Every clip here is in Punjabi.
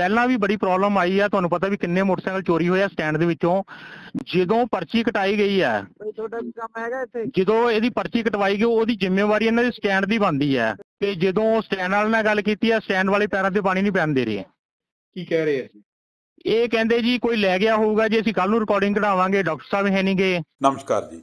ਪਹਿਲਾਂ ਵੀ ਬੜੀ ਪ੍ਰੋਬਲਮ ਆਈ ਆ ਤੁਹਾਨੂੰ ਪਤਾ ਵੀ ਕਿੰਨੇ ਮੋਟਰਸਾਈਕਲ ਚੋਰੀ ਹੋਏ ਆ ਸਟੈਂਡ ਦੇ ਵਿੱਚੋਂ। ਜਦੋਂ ਪਰਚੀ ਕਟਾਈ ਗਈ ਹੈ ਬਈ ਤੁਹਾਡਾ ਵੀ ਕੰਮ ਹੈਗਾ ਇੱਥੇ? ਜਦੋਂ ਇਹਦੀ ਪਰਚੀ ਕਟਵਾਈ ਗਈ ਉਹਦੀ ਜ਼ਿੰਮੇਵਾਰੀ ਇਹਨਾਂ ਦੇ ਸਟੈਂਡ ਦੀ ਬਣਦੀ ਹੈ ਤੇ ਜਦੋਂ ਸਟੈਂਡ ਵਾਲੇ ਨਾਲ ਗੱਲ ਕੀਤੀ ਆ ਸਟੈਂਡ ਵਾਲੇ ਪੈਰਾਂ ਤੇ ਪਾਣੀ ਨਹੀਂ ਪੈਣ ਦੇ ਰਹੇ। ਕੀ ਕਹਿ ਰਹੇ ਆ ਇਹ ਕਹਿੰਦੇ ਜੀ ਕੋਈ ਲੈ ਗਿਆ ਹੋਊਗਾ ਜੀ ਅਸੀਂ ਕੱਲ ਨੂੰ ਰਿਕਾਰਡਿੰਗ ਕਢਾਵਾਂਗੇ ਡਾਕਟਰ ਸਾਹਿਬ ਹੈ ਨਹੀਂਗੇ ਨਮਸਕਾਰ ਜੀ।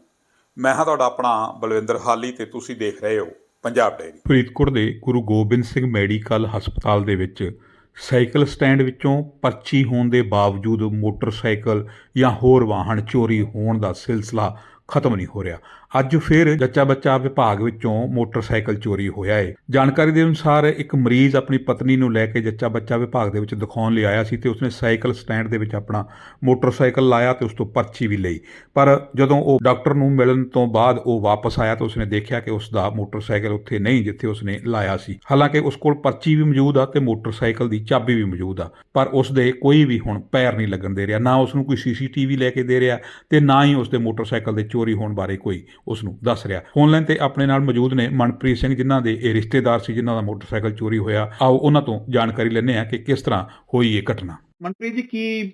ਮੈਂ ਹਾਂ ਤੁਹਾਡਾ ਆਪਣਾ ਬਲਵਿੰਦਰ ਹਾਲੀ ਤੇ ਤੁਸੀਂ ਦੇਖ ਰਹੇ ਹੋ ਪੰਜਾਬ ਡਾਇਰੀ ਫਰੀਦਕੋਟ ਦੇ ਗੁਰੂ ਗੋਬਿੰਦ ਸਿੰਘ ਮੈਡੀਕਲ ਹਸਪਤਾਲ ਦੇ ਵਿੱਚ ਸਾਈਕਲ ਸਟੈਂਡ ਵਿੱਚੋਂ ਪਰਚੀ ਹੋਣ ਦੇ ਬਾਵਜੂਦ ਮੋਟਰਸਾਈਕਲ ਜਾਂ ਹੋਰ ਵਾਹਨ ਚੋਰੀ ਹੋਣ ਦਾ ਸਿਲਸਿਲਾ ਖਤਮ ਨਹੀਂ ਹੋ ਰਿਹਾ। ਅੱਜ ਫਿਰ ਜੱਚਾ ਬੱਚਾ ਵਿਭਾਗ ਵਿੱਚੋਂ ਮੋਟਰਸਾਈਕਲ ਚੋਰੀ ਹੋਇਆ ਹੈ ਜਾਣਕਾਰੀ ਦੇ ਅਨੁਸਾਰ ਇੱਕ ਮਰੀਜ਼ ਆਪਣੀ ਪਤਨੀ ਨੂੰ ਲੈ ਕੇ ਜੱਚਾ ਬੱਚਾ ਵਿਭਾਗ ਦੇ ਵਿੱਚ ਦਿਖਾਉਣ ਲਈ ਆਇਆ ਸੀ ਤੇ ਉਸਨੇ ਸਾਈਕਲ ਸਟੈਂਡ ਦੇ ਵਿੱਚ ਆਪਣਾ ਮੋਟਰਸਾਈਕਲ ਲਾਇਆ ਤੇ ਉਸ ਤੋਂ ਪਰਚੀ ਵੀ ਲਈ। ਪਰ ਜਦੋਂ ਉਹ ਡਾਕਟਰ ਨੂੰ ਮਿਲਣ ਤੋਂ ਬਾਅਦ ਉਹ ਵਾਪਸ ਆਇਆ ਤਾਂ ਉਸਨੇ ਦੇਖਿਆ ਕਿ ਉਸ ਦਾ ਮੋਟਰਸਾਈਕਲ ਉੱਥੇ ਨਹੀਂ ਜਿੱਥੇ ਉਸਨੇ ਲਾਇਆ ਸੀ। ਹਾਲਾਂਕਿ ਉਸ ਕੋਲ ਪਰਚੀ ਵੀ ਮੌਜੂਦ ਆ ਤੇ ਮੋਟਰਸਾਈਕਲ ਦੀ ਚਾਬੀ ਵੀ ਮੌਜੂਦ ਆ, ਪਰ ਉਸ ਦੇ ਕੋਈ ਵੀ ਹੁਣ ਪੈਰ ਨਹੀਂ ਲੱਗਣ ਦੇ ਰਿਹਾ। ਨਾ ਉਸ ਨੂੰ ਕੋਈ ਸੀਸੀਟੀਵੀ ਲੈ ਕੇ ਦੇ ਰਿਹਾ ਤੇ ਨਾ ਹੀ ਉਸ ਦੇ ਮੋਟਰਸਾਈਕਲ ਦੇ ਚੋਰੀ ਹੋਣ ਬਾਰੇ ਕੋਈ ਉਸ ਨੂੰ ਦੱਸ ਰਿਹਾ। ਫੋਨਲਾਈਨ ਤੇ ਆਪਣੇ ਨਾਲ ਮੌਜੂਦ ਨੇ ਮਨਪ੍ਰੀਤ ਸਿੰਘ ਜਿਨ੍ਹਾਂ ਦੇ ਇਹ ਰਿਸ਼ਤੇਦਾਰ ਸੀ ਜਿਨ੍ਹਾਂ ਦਾ ਮੋਟਰਸਾਈਕਲ ਚੋਰੀ ਹੋਇਆ। ਆਓ ਉਹਨਾਂ ਤੋਂ ਜਾਣਕਾਰੀ ਲੈਂਦੇ ਹਾਂ ਕਿ ਕਿਸ ਤਰ੍ਹਾਂ ਹੋਈ ਇਹ ਘਟਨਾ। ਮਨਪ੍ਰੀਤ ਜੀ ਕੀ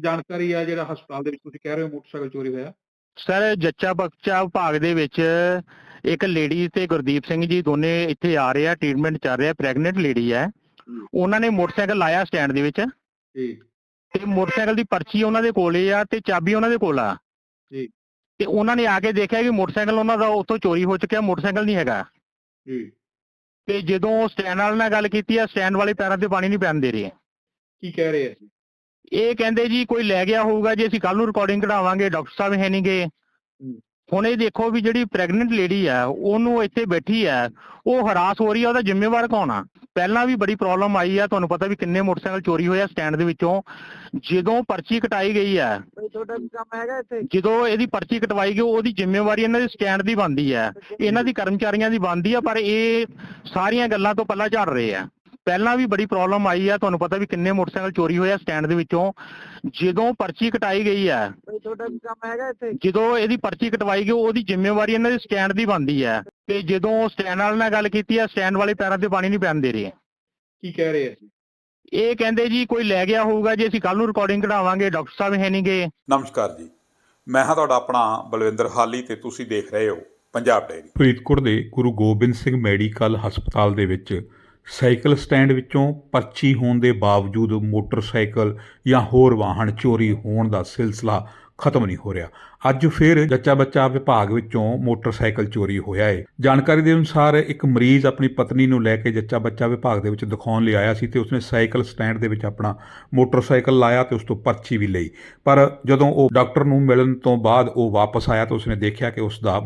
ਜਾਣਕਾਰੀ ਆ ਜਿਹੜਾ ਹਸਪਤਾਲ ਦੇ ਵਿੱਚ ਤੁਸੀਂ ਕਹਿ ਰਹੇ ਹੋ ਮੋਟਰਸਾਈਕਲ ਚੋਰੀ ਹੋਇਆ? ਸਰ ਜੱਚਾ ਬੱਚਾ ਵਿਭਾਗ ਦੇ ਵਿੱਚ ਇੱਕ ਲੇਡੀ ਤੇ ਗੁਰਦੀਪ ਸਿੰਘ ਜੀ ਦੋਨੇ ਇੱਥੇ ਆ ਰਹੇ ਆ ਟ੍ਰੀਟਮੈਂਟ ਚੱਲ ਰਿਹਾ ਪ੍ਰੈਗਨੈਂਟ ਲੇਡੀ ਹੈ। ਉਹਨਾਂ ਨੇ ਮੋਟਰਸਾਈਕਲ ਲਾਇਆ ਸਟੈਂਡ ਦੇ ਵਿੱਚ। ਜੀ। ਤੇ ਮੋਟਰਸਾਈਕਲ ਦੀ ਪਰਚੀ ਉਹਨਾਂ ਦੇ ਕੋਲੇ ਆ ਤੇ ਚਾਬੀ ਉਹਨਾਂ ਦੇ ਕੋਲ ਆ। ਜੀ। ਤੇ ਉਹਨਾਂ ਨੇ ਆ ਕੇ ਦੇਖਿਆ ਕਿ ਮੋਟਰਸਾਈਕਲ ਉਹਨਾਂ ਦਾ ਉੱਥੋਂ ਚੋਰੀ ਹੋ ਚੁੱਕਿਆ ਮੋਟਰਸਾਈਕਲ ਨਹੀਂ ਹੈਗਾ। ਜੀ। ਤੇ ਜਦੋਂ ਸਟੈਂਡ ਵਾਲੇ ਨਾਲ ਗੱਲ ਕੀਤੀ ਆ ਸਟੈਂਡ ਵਾਲੇ ਪੈਰਾਂ ਤੇ ਪਾਣੀ ਨਹੀਂ ਪੈਣ ਦੇ ਰਹੇ। ਕੀ ਕਹਿ ਰਹੇ ਆ ਇਹ ਕਹਿੰਦੇ ਜੀ ਕੋਈ ਲੈ ਗਿਆ ਹੋਊਗਾ ਜੀ ਅਸੀਂ ਕੱਲ ਨੂੰ ਰਿਕਾਰਡਿੰਗ ਕਢਾਵਾਂਗੇ ਡਾਕਟਰ ਸਾਹਿਬ ਹੈ ਨਹੀਂਗੇ ਹੁਣ ਇਹ ਦੇਖੋ ਵੀ ਜਿਹੜੀ ਪ੍ਰੈਗਨੈਂਟ ਲੇਡੀ ਆ ਉਹਨੂੰ ਇੱਥੇ ਬੈਠੀ ਆ ਉਹ ਹਰਾਸ ਹੋ ਰਹੀ ਆ ਉਹਦਾ ਜ਼ਿੰਮੇਵਾਰ ਕੌਣ ਆ? ਪਹਿਲਾਂ ਵੀ ਬੜੀ ਪ੍ਰੋਬਲਮ ਆਈ ਆ ਤੁਹਾਨੂੰ ਪਤਾ ਵੀ ਕਿੰਨੇ ਮੋਟਰਸਾਈਕਲ ਚੋਰੀ ਹੋਏ ਆ ਸਟੈਂਡ ਦੇ ਵਿੱਚੋਂ। ਜਦੋਂ ਪਰਚੀ ਕਟਾਈ ਗਈ ਆ ਤੁਹਾਡਾ ਵੀ ਕੰਮ ਹੈਗਾ ਇੱਥੇ? ਜਦੋਂ ਇਹਦੀ ਪਰਚੀ ਕਟਵਾਈ ਗਈ ਉਹਦੀ ਜ਼ਿੰਮੇਵਾਰੀ ਇਹਨਾਂ ਦੇ ਸਟੈਂਡ ਦੀ ਬਣਦੀ ਹੈ। ਇਹਨਾਂ ਦੀ ਕਰਮਚਾਰੀਆਂ ਦੀ ਬਣਦੀ ਆ ਪਰ ਇਹ ਸਾਰੀਆਂ ਗੱਲਾਂ ਤੋਂ ਪੱਲਾ ਝਾੜ ਰਹੇ ਆ। ਪਹਿਲਾਂ ਵੀ ਬੜੀ ਪ੍ਰੋਬਲਮ ਆਈ ਆ ਤੁਹਾਨੂੰ ਪਤਾ ਵੀ ਕਿੰਨੇ ਮੋਟਰਸਾਈਕਲ ਚੋਰੀ ਹੋਏ ਆ ਸਟੈਂਡ ਦੇ ਵਿੱਚੋਂ। ਜਦੋਂ ਪਰਚੀ ਕਟਾਈ ਗਈ ਆ ਬਈ ਤੁਹਾਡਾ ਵੀ ਕੰਮ ਹੈਗਾ ਇੱਥੇ? ਜਦੋਂ ਇਹਦੀ ਪਰਚੀ ਕਟਵਾਈ ਗਈ ਉਹਦੀ ਜ਼ਿੰਮੇਵਾਰੀ ਇਹਨਾਂ ਦੇ ਸਟੈਂਡ ਦੀ ਬਣਦੀ ਹੈ ਤੇ ਜਦੋਂ ਸਟੈਂਡ ਵਾਲੇ ਨਾਲ ਗੱਲ ਕੀਤੀ ਆ ਸਟੈਂਡ ਵਾਲੇ ਪੈਰਾਂ ਤੇ ਪਾਣੀ ਨਹੀਂ ਪੈਣ ਦੇ ਰਹੇ। ਕੀ ਕਹਿ ਰਹੇ ਆ? ਇਹ ਕਹਿੰਦੇ ਜੀ ਕੋਈ ਲੈ ਗਿਆ ਹੋਊਗਾ ਜੀ ਅਸੀਂ ਕੱਲ ਨੂੰ ਰਿਕਾਰਡਿੰਗ ਕਢਾਵਾਂਗੇ ਡਾਕਟਰ ਸਾਹਿਬ ਹੈ ਨਹੀਂਗੇ ਨਮਸਕਾਰ ਜੀ। ਮੈਂ ਹਾਂ ਤੁਹਾਡਾ ਆਪਣਾ ਬਲਵਿੰਦਰ ਹਾਲੀ ਤੇ ਤੁਸੀਂ ਦੇਖ ਰਹੇ ਹੋ ਪੰਜਾਬ ਡਾਇਰੀ ਫਰੀਦਕੋਟ ਦੇ ਗੁਰੂ ਗੋਬਿੰਦ ਸਿੰਘ ਮੈਡੀਕਲ ਹਸਪਤਾਲ ਦੇ ਵਿੱਚ ਸਾਈਕਲ ਸਟੈਂਡ ਵਿੱਚੋਂ ਪਰਚੀ ਹੋਣ ਦੇ ਬਾਵਜੂਦ ਮੋਟਰਸਾਈਕਲ ਜਾਂ ਹੋਰ ਵਾਹਨ ਚੋਰੀ ਹੋਣ ਦਾ ਸਿਲਸਿਲਾ ਖਤਮ ਨਹੀਂ ਹੋ ਰਿਹਾ। ਅੱਜ ਫਿਰ ਜੱਚਾ ਬੱਚਾ ਵਿਭਾਗ ਵਿੱਚੋਂ ਮੋਟਰਸਾਈਕਲ ਚੋਰੀ ਹੋਇਆ ਹੈ ਜਾਣਕਾਰੀ ਦੇ ਅਨੁਸਾਰ ਇੱਕ ਮਰੀਜ਼ ਆਪਣੀ ਪਤਨੀ ਨੂੰ ਲੈ ਕੇ ਜੱਚਾ ਬੱਚਾ ਵਿਭਾਗ ਦੇ ਵਿੱਚ ਦਿਖਾਉਣ ਲਈ ਆਇਆ ਸੀ ਤੇ ਉਸਨੇ ਸਾਈਕਲ ਸਟੈਂਡ ਦੇ ਵਿੱਚ ਆਪਣਾ ਮੋਟਰਸਾਈਕਲ ਲਾਇਆ ਤੇ ਉਸ ਤੋਂ ਪਰਚੀ ਵੀ ਲਈ। ਪਰ ਜਦੋਂ ਉਹ ਡਾਕਟਰ ਨੂੰ ਮਿਲਣ ਤੋਂ ਬਾਅਦ ਉਹ ਵਾਪਸ ਆਇਆ ਤਾਂ ਉਸਨੇ ਦੇਖਿਆ ਕਿ ਉਸ ਦਾ